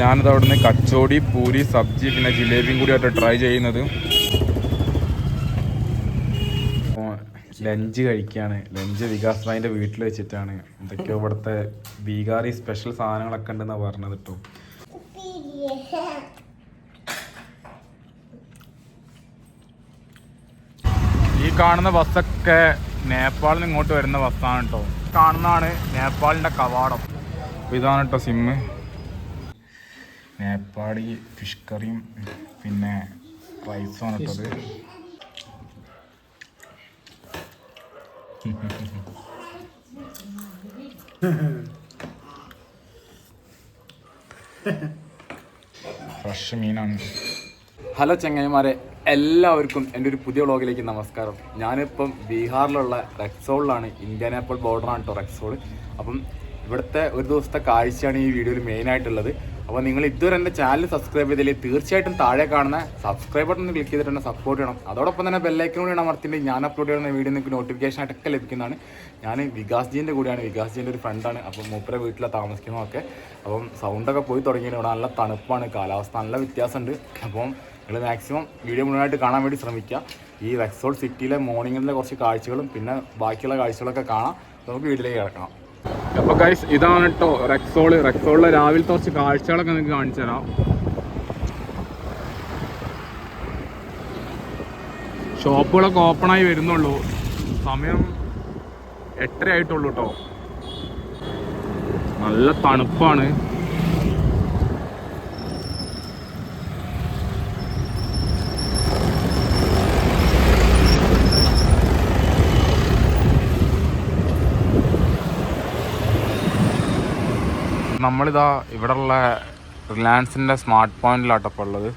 ഞാനിത് അവിടുന്ന് കച്ചോടി പൂരി സബ്ജി പിന്നെ ജിലേബിയും കൂടി ആയിട്ട് ട്രൈ ചെയ്യുന്നത്. ലഞ്ച് കഴിക്കുകയാണ് ലഞ്ച് വികാസ് ഭായിന്റെ വീട്ടിൽ വെച്ചിട്ടാണ്. എന്തൊക്കെയോ ഇവിടുത്തെ ബീഹാറി സ്പെഷ്യൽ സാധനങ്ങളൊക്കെ ഉണ്ടെന്നാണ് പറഞ്ഞത് കേട്ടോ. ഈ കാണുന്ന ബസ്സൊക്കെ നേപ്പാളിൽ നിന്ന് ഇങ്ങോട്ട് വരുന്ന ബസ്സാണ് കേട്ടോ. കാണുന്നതാണ് നേപ്പാളിന്റെ കവാടം. ഇതാണ് കേട്ടോ സിമ്മ്. നേപ്പാളി ഫിഷ് കറിയും പിന്നെ റൈസുമാണ് ഇട്ടത് ഫ്രഷ് മീനാണ്. ഹലോ ചങ്ങായിമാരെ എല്ലാവർക്കും എന്റെ ഒരു പുതിയ വ്ളോഗിലേക്ക് നമസ്കാരം. ഞാനിപ്പം ബീഹാറിലുള്ള റെക്സോളിലാണ്. ഇന്ത്യ നേപ്പാൾ ബോർഡറാണ് കേട്ടോ റെക്സോൾ അപ്പം ഇവിടുത്തെ ഒരു ദിവസത്തെ കാഴ്ചയാണ് ഈ വീഡിയോയിൽ മെയിനായിട്ടുള്ളത് അപ്പോൾ നിങ്ങൾ ഇതുവരെ എന്റെ ചാനൽ സബ്സ്ക്രൈബ് ചെയ്തില്ലേ തീർച്ചയായിട്ടും താഴെ കാണുന്ന സബ്സ്ക്രൈബ് ബട്ടൺ ഒന്ന് ക്ലിക്ക് ചെയ്തിട്ട് സപ്പോർട്ട് ചെയ്യണം. അതോടൊപ്പം തന്നെ ബെല്ലൈക്കൺ കൂടി അമർത്തിന്റെ ഞാൻ അപ്ലോഡ് ചെയ്യുന്ന വീഡിയോ നിങ്ങൾക്ക് നോട്ടിഫിക്കേഷൻ ആയിട്ടൊക്കെ ലഭിക്കുന്നതാണ്. ഞാൻ വികാസ് ജീന്റെ കൂടിയാണ്. വികാസ് ജീന്റെ ഒരു ഫ്രണ്ടാണ് അപ്പം മൂപ്പരെ വീട്ടിലാണ് താമസിക്കുന്നതൊക്കെ അപ്പം സൗണ്ടൊക്കെ പോയി തുടങ്ങിയിട്ട് ഇവിടെ നല്ല തണുപ്പാണ് കാലാവസ്ഥ നല്ല വ്യത്യാസമുണ്ട്. അപ്പം നിങ്ങൾ മാക്സിമം വീഡിയോ മുഴുവനായിട്ട് കാണാൻ വേണ്ടി ശ്രമിക്കുക. ഈ റെക്സോൾ സിറ്റിയിലെ മോർണിംഗിലെ കുറച്ച് കാഴ്ചകളും പിന്നെ ബാക്കിയുള്ള കാഴ്ചകളൊക്കെ കാണാം. നമുക്ക് വീട്ടിലേക്ക് കിടക്കണം അപ്പോൾ ഗൈസ് ഇതാണ് കേട്ടോ റെക്സോൾ റെക്സോളിലെ രാവിലത്തെ കുറച്ച് കാഴ്ചകളൊക്കെ നിങ്ങൾക്ക് കാണിച്ചു തരാം. ഷോപ്പുകളൊക്കെ ആയി വരുന്നുള്ളൂ. സമയം എട്ടര ആയിട്ടുള്ളൂ കേട്ടോ നല്ല തണുപ്പാണ്. നമ്മളിതാ ഇവിടെയുള്ള റിലയൻസിന്റെ സ്മാർട്ട് പോയിന്റിലാട്ടപ്പോൾ ഉള്ളത്.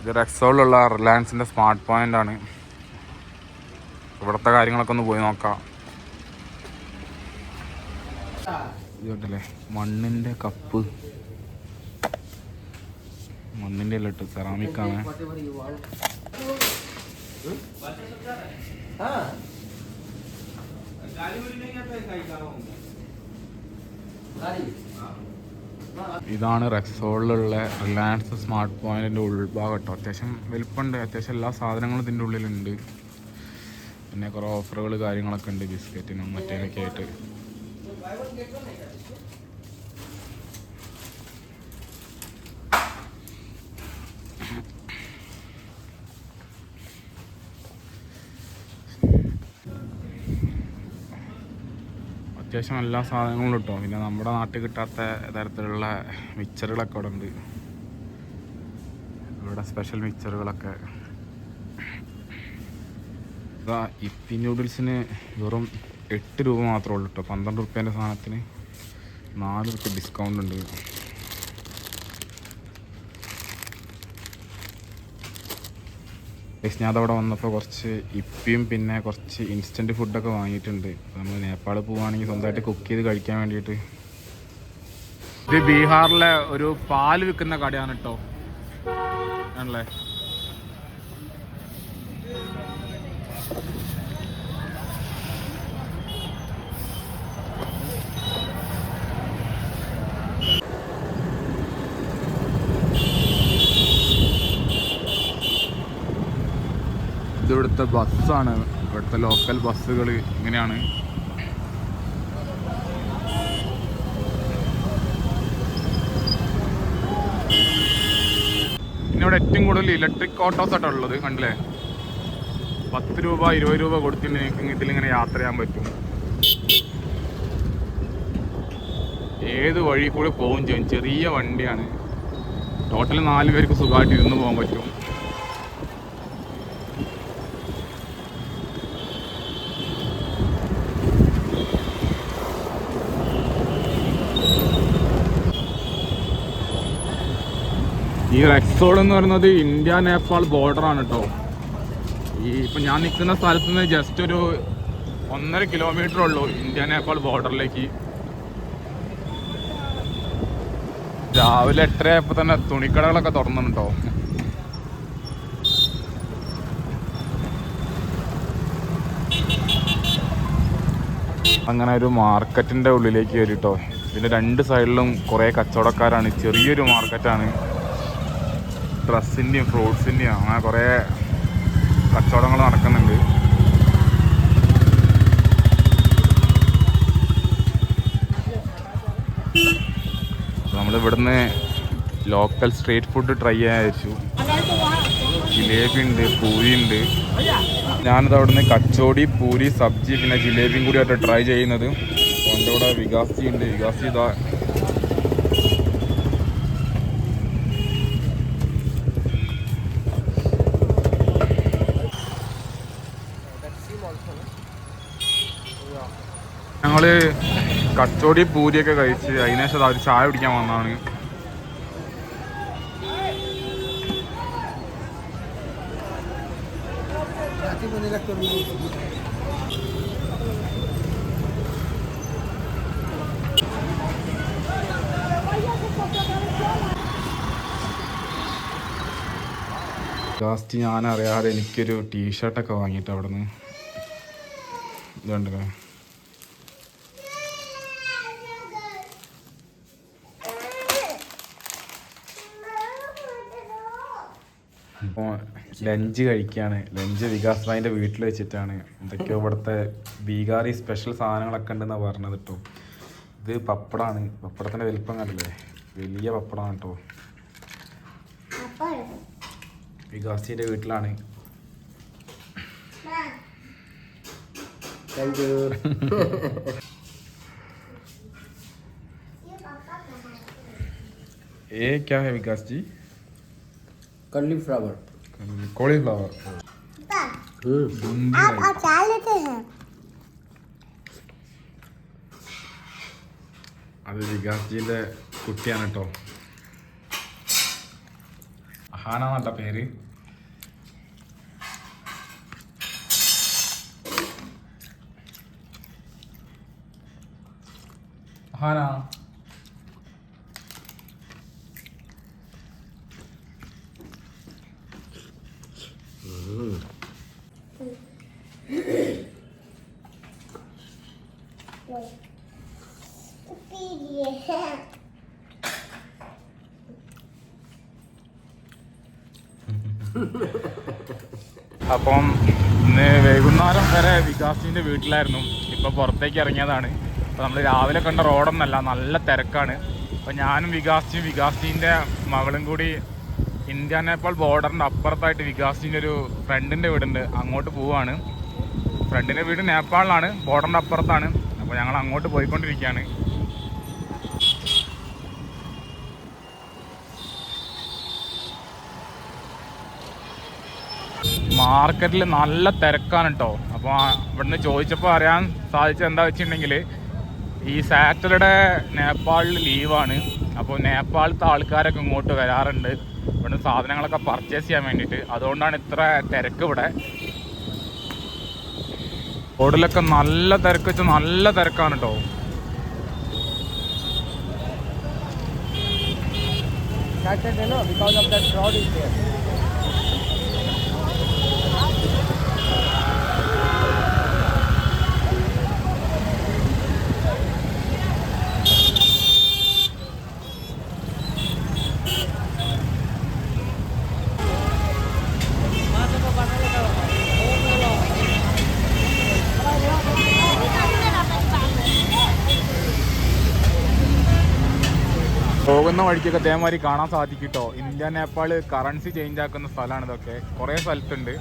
ഇത് റെക്സോളിലുള്ള റിലയൻസിന്റെ സ്മാർട്ട് പോയിന്റാണ് ഇവിടുത്തെ കാര്യങ്ങളൊക്കെ ഒന്ന് പോയി നോക്കാം. ഇതുണ്ടല്ലേ മണ്ണിന്റെ കപ്പ്. മണ്ണിന്റെ അല്ല ഇട്ട് സെറാമിക്കാണ്. ഇതാണ് റെക്സോളിലുള്ള റിലയൻസ് സ്മാർട്ട് പോയിന്റിന്റെ ഉൾഭാഗം കേട്ടോ അത്യാവശ്യം വലിപ്പമുണ്ട്. അത്യാവശ്യം എല്ലാ സാധനങ്ങളും ഇതിന്റെ ഉള്ളിലുണ്ട്. പിന്നെ കുറേ ഓഫറുകൾ കാര്യങ്ങളൊക്കെ ഉണ്ട്. ബിസ്ക്കറ്റിനും മറ്റേതൊക്കെ ആയിട്ട് അത്യാവശ്യം എല്ലാ സാധനങ്ങളും കിട്ടും പിന്നെ നമ്മുടെ നാട്ടിൽ കിട്ടാത്ത തരത്തിലുള്ള മിക്സറുകളൊക്കെ ഇവിടെ ഉണ്ട് ഇവിടെ സ്പെഷ്യൽ മിക്സറുകളൊക്കെ. ഇതാ ഇപ്പി നൂഡിൽസിന് വെറും എട്ട് രൂപ മാത്രമേ ഉള്ളൂ കേട്ടോ പന്ത്രണ്ട് റുപ്യേന്റെ സാധനത്തിന് നാല് റുപ്യ ഡിസ്കൗണ്ട് ഉണ്ട്. ഗൈസ് ഞാൻ അതവിടെ വന്നപ്പോൾ കുറച്ച് ഇപ്പിയും പിന്നെ കുറച്ച് ഇൻസ്റ്റന്റ് ഫുഡൊക്കെ വാങ്ങിയിട്ടുണ്ട്. നമ്മൾ നേപ്പാൾ പോവുകയാണെങ്കിൽ സ്വന്തമായിട്ട് കുക്ക് ചെയ്ത് കഴിക്കാൻ വേണ്ടിയിട്ട്. ഇത് ബീഹാറിലെ ഒരു പാൽ വിൽക്കുന്ന കടയാണ് കേട്ടോ ആണല്ലേ? ഇത് ഇവിടുത്തെ ബസ്സാണ്. ഇവിടുത്തെ ലോക്കൽ ബസ്സുകൾ ഇങ്ങനെയാണ്. പിന്നെ ഇവിടെ ഏറ്റവും കൂടുതൽ ഇലക്ട്രിക് ഓട്ടോസ് ആട്ടോ ഉള്ളത് കണ്ടില്ലേ? പത്ത് രൂപ ഇരുപത് രൂപ കൊടുത്തിട്ട് നിങ്ങൾക്ക് ഇതിലിങ്ങനെ യാത്ര ചെയ്യാൻ പറ്റും. ഏത് വഴി കൂടി പോകും ചെയ്യും. ചെറിയ വണ്ടിയാണ്. ടോട്ടൽ നാല് പേർക്ക് സുഖമായിട്ട് ഇരുന്ന് പോകാൻ പറ്റും. ഈ റെക്സോഡ് എന്ന് പറയുന്നത് ഇന്ത്യ നേപ്പാൾ ബോർഡറാണ് കേട്ടോ ഈ ഇപ്പം ഞാൻ നിൽക്കുന്ന സ്ഥലത്ത് നിന്ന് ജസ്റ്റ് ഒരു ഒന്നര കിലോമീറ്റർ ഉള്ളൂ ഇന്ത്യ നേപ്പാൾ ബോർഡറിലേക്ക് രാവിലെ എട്ടരയപ്പോൾ തന്നെ തുണിക്കടകളൊക്കെ തുറന്നിട്ടുണ്ടോ അങ്ങനെ ഒരു മാർക്കറ്റിന്റെ ഉള്ളിലേക്ക് കയറിട്ടോ ഇതിന്റെ രണ്ട് സൈഡിലും കുറേ കച്ചവടക്കാരാണ്. ചെറിയൊരു മാർക്കറ്റാണ് ഡ്രസ്സിന്റെയും ഫ്രൂട്ട്സിന്റെയും അങ്ങനെ കുറേ കച്ചവടങ്ങൾ നടക്കുന്നുണ്ട്. നമ്മളിവിടുന്ന് ലോക്കൽ സ്ട്രീറ്റ് ഫുഡ് ട്രൈ ചെയ്യാൻ വിചാരിച്ചു. ജിലേബി ഉണ്ട് പൂരി ഉണ്ട് ഞാനിത് അവിടുന്ന് കച്ചോടി പൂരി സബ്ജി പിന്നെ ജിലേബിയും കൂടി ആയിട്ട് ട്രൈ ചെയ്യുന്നത്. എന്റെ കൂടെ വികാസി ഉണ്ട് വികാസി ഇതാ ഞങ്ങൾ കച്ചോടി പൂരിയൊക്കെ കഴിച്ച് അതിനുശേഷം അവർ ചായ കുടിക്കാൻ വന്നാണ് ലാസ്റ്റ് ഞാൻ അറിയാതെ എനിക്കൊരു ടീഷർട്ടൊക്കെ വാങ്ങിയിട്ട് അവിടെ നിന്ന് ഇതുണ്ടല്ലേ? അപ്പോൾ ലഞ്ച് കഴിക്കുകയാണ് ലഞ്ച് വികാസ് റായിന്റെ വീട്ടിൽ വെച്ചിട്ടാണ്. എന്തൊക്കെയോ ഇവിടുത്തെ ബീഹാറി സ്പെഷ്യൽ സാധനങ്ങളൊക്കെ ഉണ്ടെന്നാണ് പറഞ്ഞത് കേട്ടോ. ഇത് പപ്പടമാണ് പപ്പടത്തിന്റെ വലിപ്പം കണ്ടില്ലേ? വലിയ പപ്പടമാണ് കേട്ടോ. വികാസിന്റെ വീട്ടിലാണ്. ഏ ക്യാ വികാസ് ജി? कर्ली फ्लावर कोली आप अचार लेते हैं? अरे जी जी ले कुत्तियाँ ना तो। हाँ ना मतलब हैरी हाँ ना അപ്പം ഇന്ന് വൈകുന്നേരം വരെ വികാസിന്റെ വീട്ടിലായിരുന്നു. ഇപ്പോൾ പുറത്തേക്ക് ഇറങ്ങിയതാണ്. അപ്പോൾ നമ്മൾ രാവിലെ കണ്ട റോഡൊന്നല്ല നല്ല തിരക്കാണ്. അപ്പോൾ ഞാനും വികാസിയും വികാസിന്റെ മകളും കൂടി ഇന്ത്യ നേപ്പാൾ ബോർഡറിന്റെ അപ്പുറത്തായിട്ട് വികാസിന്റെ ഒരു ഫ്രണ്ടിന്റെ വീടുണ്ട്. അങ്ങോട്ട് പോവുകയാണ് ഫ്രണ്ടിന്റെ വീട് നേപ്പാളിലാണ് ബോർഡറിന്റെ അപ്പുറത്താണ്. അപ്പോൾ ഞങ്ങൾ അങ്ങോട്ട് പോയിക്കൊണ്ടിരിക്കുകയാണ്. മാർക്കറ്റിൽ നല്ല തിരക്കാണ് കേട്ടോ അപ്പോൾ ഇവിടുന്ന് ചോദിച്ചപ്പോൾ അറിയാൻ സാധിച്ചത് എന്താ വെച്ചിട്ടുണ്ടെങ്കിൽ ഈ സാറ്റർഡേ നേപ്പാളിൽ ലീവാണ്. അപ്പോൾ നേപ്പാളത്തെ ആൾക്കാരൊക്കെ ഇങ്ങോട്ട് വരാറുണ്ട്. ഇവിടുന്ന് സാധനങ്ങളൊക്കെ പർച്ചേസ് ചെയ്യാൻ വേണ്ടിയിട്ട്. അതുകൊണ്ടാണ് ഇത്ര തിരക്ക് ഇവിടെ. റോഡിലൊക്കെ നല്ല തിരക്ക് വെച്ചാൽ നല്ല തിരക്കാണ് കേട്ടോ Saturday, no, because of that crowd is there. പോകുന്ന വഴിക്കൊക്കെ ഇതേമാതിരി കാണാൻ സാധിക്കും കേട്ടോ ഇന്ത്യ നേപ്പാൾ കറൻസി ചേഞ്ച് ആക്കുന്ന സ്ഥലമാണ് ഇതൊക്കെ. കുറേ സ്ഥലത്തുണ്ട്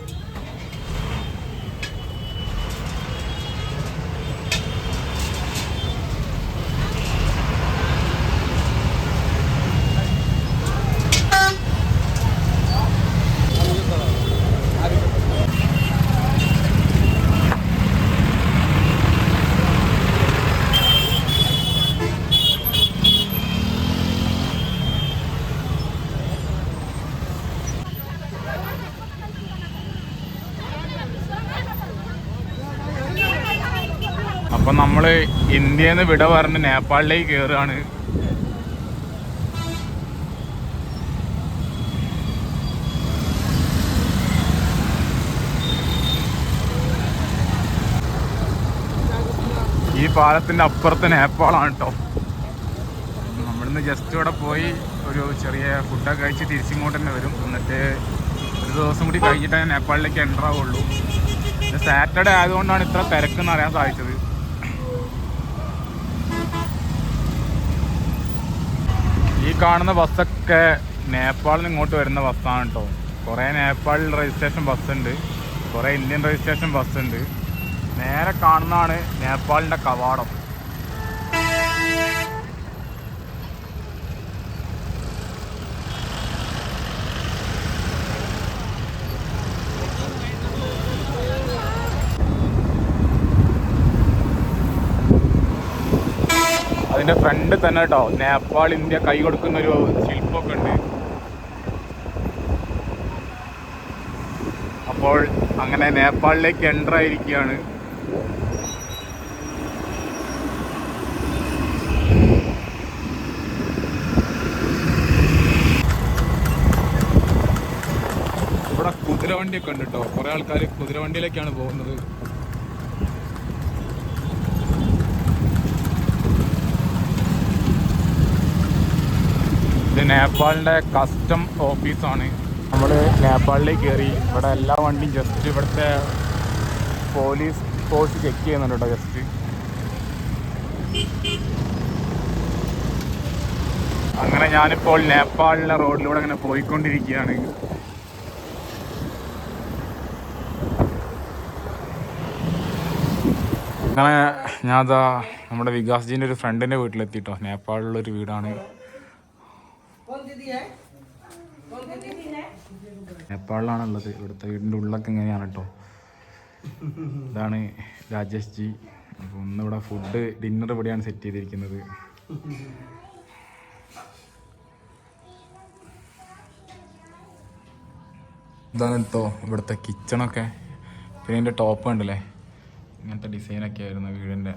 അപ്പം നമ്മൾ ഇന്ത്യയിൽ നിന്ന് വിട പറഞ്ഞ് നേപ്പാളിലേക്ക് കയറുകയാണ് ഈ പാലത്തിന്റെ അപ്പുറത്ത് നേപ്പാളാണ് കേട്ടോ നമ്മളിന്ന് ജസ്റ്റ് ഇവിടെ പോയി ഒരു ചെറിയ ഫുഡൊക്കെ കഴിച്ച് തിരിച്ചിങ്ങോട്ട് തന്നെ വരും. എന്നിട്ട് ഒരു ദിവസം കൂടി കഴിഞ്ഞിട്ടേ നേപ്പാളിലേക്ക് എന്റർ ആവുള്ളൂ. സാറ്റർഡേ ആയതുകൊണ്ടാണ് ഇത്ര തിരക്കെന്ന് അറിയാൻ സാധിച്ചത്. കാണുന്ന ബസ്സൊക്കെ നേപ്പാളിൽ നിന്ന് ഇങ്ങോട്ട് വരുന്ന ബസ്സാണ് കേട്ടോ കുറേ നേപ്പാളിൽ രജിസ്ട്രേഷൻ ബസ്സുണ്ട്. കുറേ ഇന്ത്യൻ രജിസ്ട്രേഷൻ ബസ്സുണ്ട്. നേരെ കാണുന്നതാണ് നേപ്പാളിന്റെ കവാടം. അതിന്റെ ഫ്രണ്ട് തന്നെ കേട്ടോ നേപ്പാൾ ഇന്ത്യ കൈ കൊടുക്കുന്ന ഒരു ശില്പമൊക്കെ ഉണ്ട്. അപ്പോൾ അങ്ങനെ നേപ്പാളിലേക്ക് എന്റർ ആയിരിക്കുകയാണ്. ഇവിടെ കുതിരവണ്ടിയൊക്കെ ഉണ്ട് കേട്ടോ കുറേ ആൾക്കാർ കുതിരവണ്ടിയിലേക്കാണ് പോകുന്നത്. നേപ്പാളിന്റെ കസ്റ്റം ഓഫീസാണ് നമ്മൾ നേപ്പാളിലേക്ക് കയറി ഇവിടെ എല്ലാ വണ്ടിയും ജസ്റ്റ് ഇവിടുത്തെ പോലീസ് ഫോഴ്സ് ചെക്ക് ചെയ്യുന്നുണ്ട് കേട്ടോ ജസ്റ്റ് അങ്ങനെ ഞാനിപ്പോൾ നേപ്പാളിലെ റോഡിലൂടെ അങ്ങനെ പോയിക്കൊണ്ടിരിക്കുകയാണ്. അങ്ങനെ ഞാനതാ നമ്മുടെ വികാസ്ജീന്റെ ഒരു ഫ്രണ്ടിന്റെ വീട്ടിലെത്തിയിട്ടോ നേപ്പാളിലൊരു വീടാണ്. നേപ്പാളിലാണ് ഉള്ളത് ഇവിടുത്തെ വീടിന്റെ ഉള്ളൊക്കെ ഇങ്ങനെയാണ് കേട്ടോ. ഇതാണ് രാജേഷ് ജി. അപ്പോൾ ഇന്നിവിടെ ഫുഡ് ഡിന്നർ ഇവിടെയാണ് സെറ്റ് ചെയ്തിരിക്കുന്നത്. ഇതാണ് കേട്ടോ ഇവിടുത്തെ കിച്ചണൊക്കെ പിന്നെ ഇതിന്റെ ടോപ്പ് ഉണ്ടല്ലേ ഇങ്ങനത്തെ ഡിസൈനൊക്കെ ആയിരുന്നു വീടിന്റെ.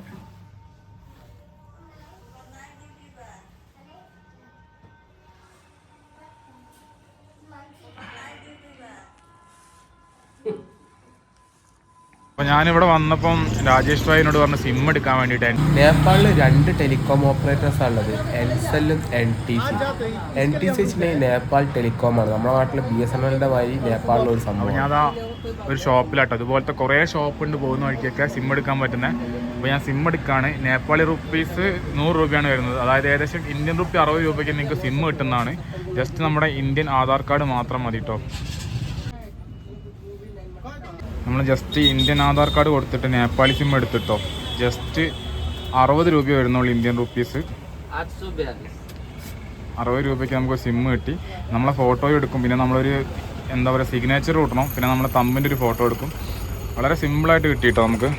ഞാനിവിടെ വന്നപ്പം രാജേഷ് ഭായിനോട് പറഞ്ഞ സിം എടുക്കാൻ വേണ്ടിയിട്ടായിരുന്നു. നേപ്പാളിൽ രണ്ട് ടെലികോം ഓപ്പറേറ്റേഴ്സ് ഉള്ളത് എൻസെല്ലും N T C. N T C വെച്ചിട്ടുണ്ടെങ്കിൽ നേപ്പാൾ ടെലികോം ആണ്. നമ്മുടെ നാട്ടിൽ ബി എസ് എൻ എല്ലിന്റെ മാതിരി നേപ്പാളിൽ ഒരു സംഭവം ഞാൻ അതാ ഒരു ഷോപ്പിലാട്ടോ. അതുപോലത്തെ കുറേ ഷോപ്പ് ഉണ്ട് പോകുന്ന വഴിക്കൊക്കെ സിം എടുക്കാൻ പറ്റുന്നത് അപ്പോൾ ഞാൻ സിം എടുക്കുകയാണ് നേപ്പാളി റുപ്പീസ് നൂറ് രൂപയാണ് വരുന്നത്. അതായത് ഏകദേശം ഇന്ത്യൻ റുപ്പി അറുപത് രൂപയ്ക്ക് നിങ്ങൾക്ക് സിം കിട്ടുന്നതാണ്. ജസ്റ്റ് നമ്മുടെ ഇന്ത്യൻ ആധാർ കാർഡ് മാത്രം മതി കേട്ടോ നമ്മൾ ജസ്റ്റ് ഇന്ത്യൻ ആധാർ കാർഡ് കൊടുത്തിട്ട് നേപ്പാളി സിം എടുത്തിട്ടോ. ജസ്റ്റ് അറുപത് രൂപ വരുന്നുള്ളൂ ഇന്ത്യൻ റുപ്പീസ് അറുപത് രൂപയ്ക്ക് നമുക്ക് സിം കിട്ടി. നമ്മളെ ഫോട്ടോ എടുക്കും. പിന്നെ നമ്മളൊരു എന്താ പറയുക സിഗ്നേച്ചർ കൂട്ടണം. പിന്നെ നമ്മളെ തമ്പിന്റെ ഒരു ഫോട്ടോ എടുക്കും. വളരെ സിമ്പിളായിട്ട് കിട്ടിയിട്ടോ നമുക്ക്.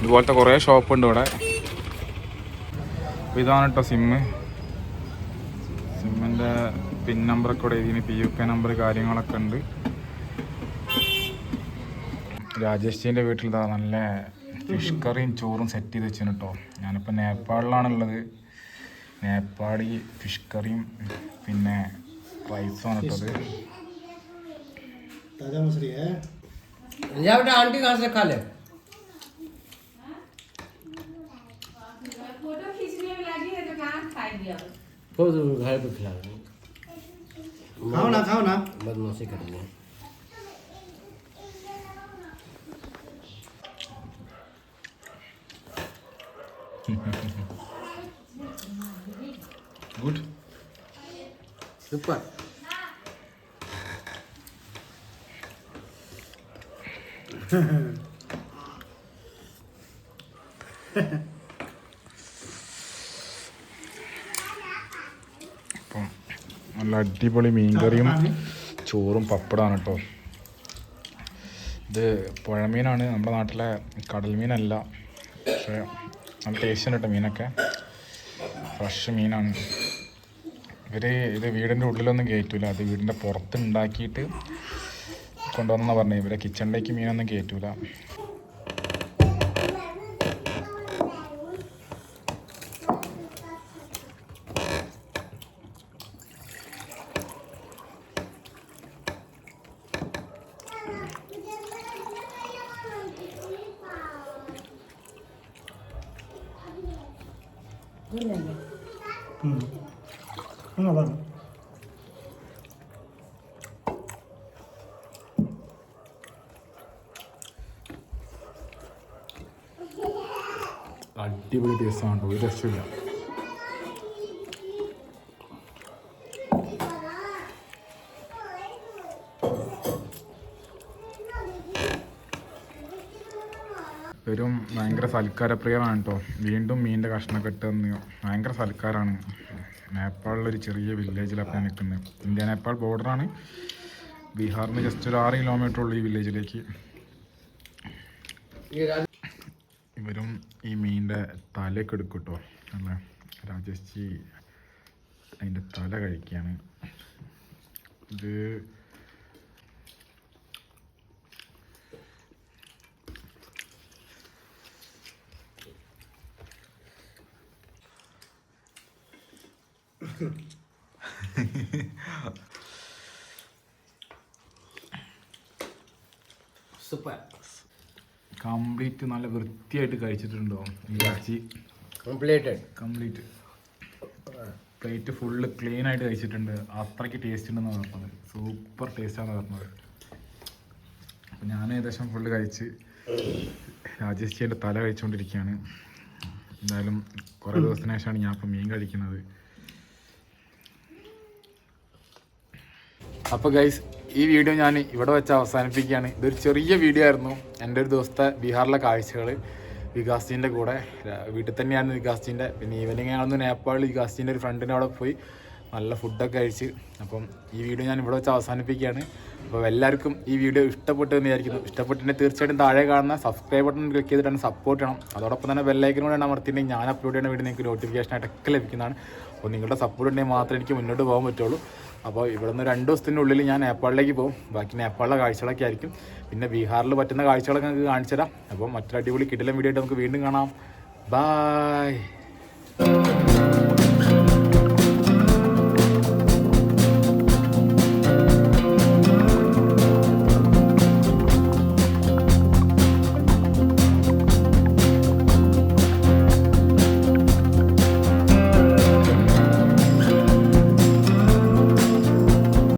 ഇതുപോലത്തെ കുറേ ഷോപ്പ് ഉണ്ട് ഇവിടെ. അപ്പോൾ ഇതാണ് കേട്ടോ സിമ്മ് സിമ്മിന്റെ പിൻ നമ്പറൊക്കെ ഇവിടെ ഇതിന് പി യു കെ നമ്പർ കാര്യങ്ങളൊക്കെ ഉണ്ട്. രാജേഷ് ജിൻ്റെ വീട്ടിൽ ഇതാ നല്ല ഫിഷ് കറിയും ചോറും സെറ്റ് ചെയ്ത് വെച്ചിന് കേട്ടോ ഞാനിപ്പോൾ നേപ്പാളിലാണുള്ളത് നേപ്പാളി ഫിഷ് കറിയും പിന്നെ റൈസുമാണ് ഇട്ടത് ताजा मछली है या बेटा आंटी कहाँ से खा ले फोटो खींचने में लगी है तो कहाँ खाएगी अब तो घर पे खिला खाओ ना खाओ ना बदमाशी करेंगे ഗുഡ് Super. അപ്പം നല്ല അടിപൊളി മീൻകറിയും ചോറും പപ്പടമാണ് കേട്ടോ. ഇത് പുഴമീനാണ്. നമ്മുടെ നാട്ടിലെ കടൽ മീനല്ല പക്ഷേ നല്ല ടേസ്റ്റ് ഉണ്ട് മീനൊക്കെ. ഫ്രഷ് മീനാണ്. ഇവർ ഇത് വീടിന്റെ ഉള്ളിലൊന്നും കയറ്റൂല അത് വീടിന്റെ പുറത്ത് ഉണ്ടാക്കിയിട്ട് കൊണ്ടുവന്നെന്നാണ് പറഞ്ഞത് ഇവരെ കിച്ചണിലേക്ക് മീനൊന്നും കയറ്റൂല എന്നാ പറഞ്ഞു അടിപൊളി ടേസ്റ്റാണ് ഒരു രക്ഷയില്ല വെറും ഭയങ്കര സൽക്കാരപ്രിയമാണ് കേട്ടോ. വീണ്ടും മീനിന്റെ കഷ്ണമൊക്കെ ഇട്ടെന്ന് ഭയങ്കര സൽക്കാരാണ്. നേപ്പാളിലൊരു ചെറിയ വില്ലേജിലാണ് ഞാൻ നിൽക്കുന്നത് ഇന്ത്യ നേപ്പാൾ ബോർഡറാണ് ബീഹാറിന് ജസ്റ്റ് ഒരു ആറ് കിലോമീറ്റർ ഉള്ളൂ ഈ വില്ലേജിലേക്ക് ഇവരും ഈ മീനിന്റെ തലയൊക്കെ എടുക്കും കേട്ടോ. അല്ല? രാജേഷ് ജി അതിന്റെ തല കഴിക്കുകയാണ്. ഇത് സൂപ്പർ കംപ്ലീറ്റ് നല്ല വൃത്തിയായിട്ട് കഴിച്ചിട്ടുണ്ടോ? ഇറച്ചി? Complete complete plate full clean ആയിട്ട് കഴിച്ചിട്ടുണ്ട്. അത്രയ്ക്ക് ടേസ്റ്റ് ഉണ്ടെന്ന് പറഞ്ഞത്. സൂപ്പർ ടേസ്റ്റാണ് പറഞ്ഞത്. അപ്പം ഞാൻ ഏകദേശം ഫുള്ള് കഴിച്ച് രാജേഷ് ജിയുടെ തല കഴിച്ചുകൊണ്ടിരിക്കുകയാണ് എന്തായാലും കുറേ ദിവസത്തിന് ശേഷമാണ് ഞാൻ ഇപ്പം മീൻ കഴിക്കുന്നത്. അപ്പോൾ ഗൈസ് ഈ വീഡിയോ ഞാൻ ഇവിടെ വെച്ച് അവസാനിപ്പിക്കുകയാണ്. ഇതൊരു ചെറിയ വീഡിയോ ആയിരുന്നു. എന്റെ ഒരു ദിവസത്തെ ബീഹാറിലെ കാഴ്ചകൾ വികാസ്ജീന്റെ കൂടെ വീട്ടിൽ തന്നെയാണ് വികാസ്ജീന്റെ പിന്നെ ഈവനിങ് ആണെന്ന് നേപ്പാളിൽ വികാസ്ജീന്റെ ഒരു ഫ്രണ്ടിന്റെ അവിടെ പോയി. നല്ല ഫുഡൊക്കെ കഴിച്ച്. അപ്പം ഈ വീഡിയോ ഞാൻ ഇവിടെ വെച്ച് അവസാനിപ്പിക്കുകയാണ്. അപ്പോൾ എല്ലാവർക്കും ഈ വീഡിയോ ഇഷ്ടപ്പെട്ടു എന്ന് വിചാരിക്കുന്നു. ഇഷ്ടപ്പെട്ടിട്ടുണ്ടെങ്കിൽ തീർച്ചയായിട്ടും താഴെ കാണുന്ന സബ്സ്ക്രൈബ് ബട്ടൺ ക്ലിക്ക് ചെയ്തിട്ടാണ് സപ്പോർട്ട് ചെയ്യണം. അതോടൊപ്പം തന്നെ ബെല്ലൈക്കനും കൂടെ അമർത്തിയിട്ടുണ്ടെങ്കിൽ ഞാൻ അപ്ലോഡ് ചെയ്യുന്ന വീഡിയോ നിങ്ങൾക്ക് നോട്ടിഫിക്കേഷൻ ആയിട്ടൊക്കെ ലഭിക്കുന്നതാണ്. അപ്പോൾ നിങ്ങളുടെ സപ്പോർട്ട് ഉണ്ടെങ്കിൽ മാത്രമേ എനിക്ക് മുന്നോട്ട് പോകാൻ പറ്റുള്ളൂ. അപ്പോൾ ഇവിടെ നിന്ന് രണ്ട് ദിവസത്തിന്റെ ഉള്ളിൽ ഞാൻ നേപ്പാളിലേക്ക് പോകും. ബാക്കി നേപ്പാളിലെ കാഴ്ചകളൊക്കെ ആയിരിക്കും. പിന്നെ ബീഹാറിൽ പറ്റുന്ന കാഴ്ചകളൊക്കെ നിങ്ങൾക്ക് കാണിച്ചു തരാം അപ്പോൾ മറ്റൊരു അടിപൊളി കിടിലം വീഡിയോ ആയിട്ട് നമുക്ക് വീണ്ടും കാണാം. ബായ്